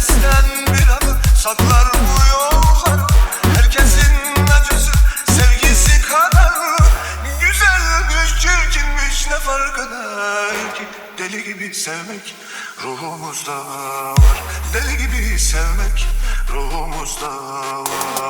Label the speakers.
Speaker 1: Herkesten bir adı saklar bu yollar Herkesin acısı sevgisi kadar Güzelmiş çirkinmiş ne fark eder ki? Deli gibi sevmek ruhumuzda var. Deli gibi sevmek ruhumuzda var